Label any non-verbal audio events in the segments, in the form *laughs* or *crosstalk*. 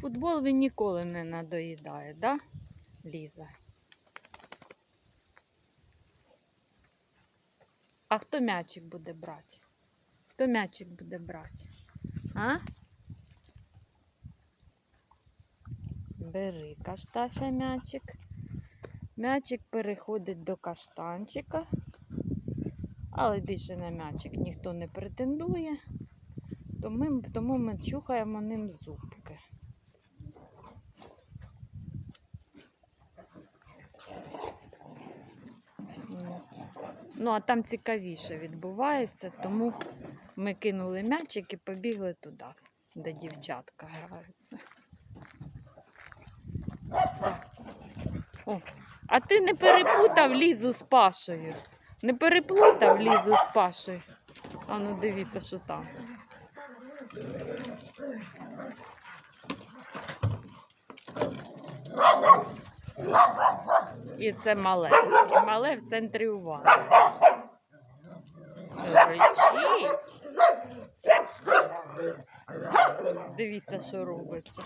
Футбол він ніколи не надоїдає, да, Ліза? А хто м'ячик буде брати? Хто м'ячик буде брати? А? Бери каштася м'ячик. М'ячик переходить до каштанчика. Але більше на м'ячик ніхто не претендує. Тому ми, чухаємо ним зубки. Ну, Ну, а там цікавіше відбувається, тому ми кинули м'ячик і побігли туди, де дівчатка граються. О, а ти не переплутав лізу з Пашою. Не переплутав лізу з Пашою. А ну дивіться, що там. І це мале. Мале в центрі уваги. Речить. Дивіться, що робиться.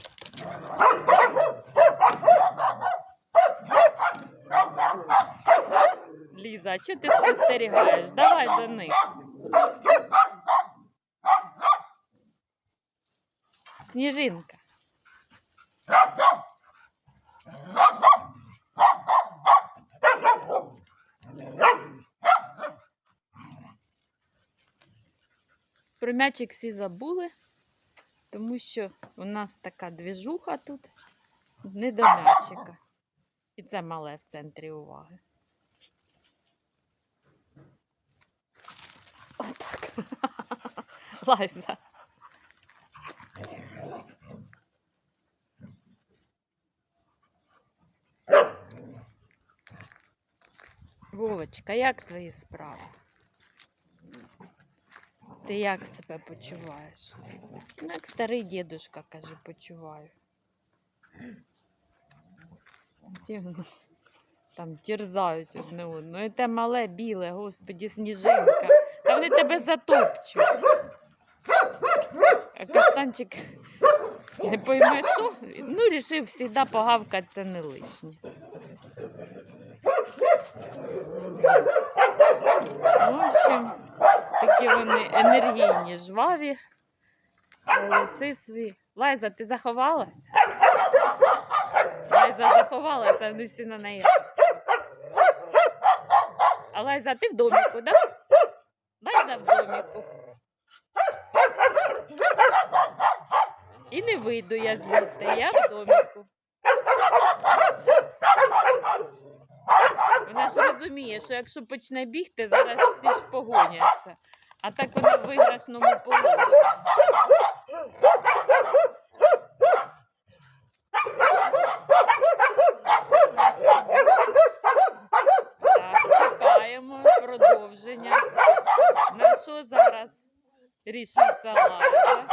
Ліза, чого ти спостерігаєш? Давай до них. Сніжинка. Про м'ячик всі забули, тому що у нас така двіжуха тут не до м'ячика. І це мале в центрі уваги. Отак. *laughs* Лайза. Вовочка, як твої справи? Ти як себе почуваєш? Ну, як старий дідушка, каже, почуваю. Де? Там терзають одне одного. І те мале біле, господі, сніжинка. Та вони тебе затопчуть. А каштанчик не пойме, що. Ну, рішив завжди погавкати, це не лишнє. В общем, такі вони енергійні, жваві, голоси свої. Лайза, ти заховалася? Лайза заховалася, вони всі на неї. А Лайза, ти в доміку, да? Лайза в доміку. І не вийду я звідти, я в доміку. Вона ж розуміє, що якщо почне бігти, зараз всі ж погоняться. А так вони в. Так, чекаємо продовження. На що зараз рішиться Лайла?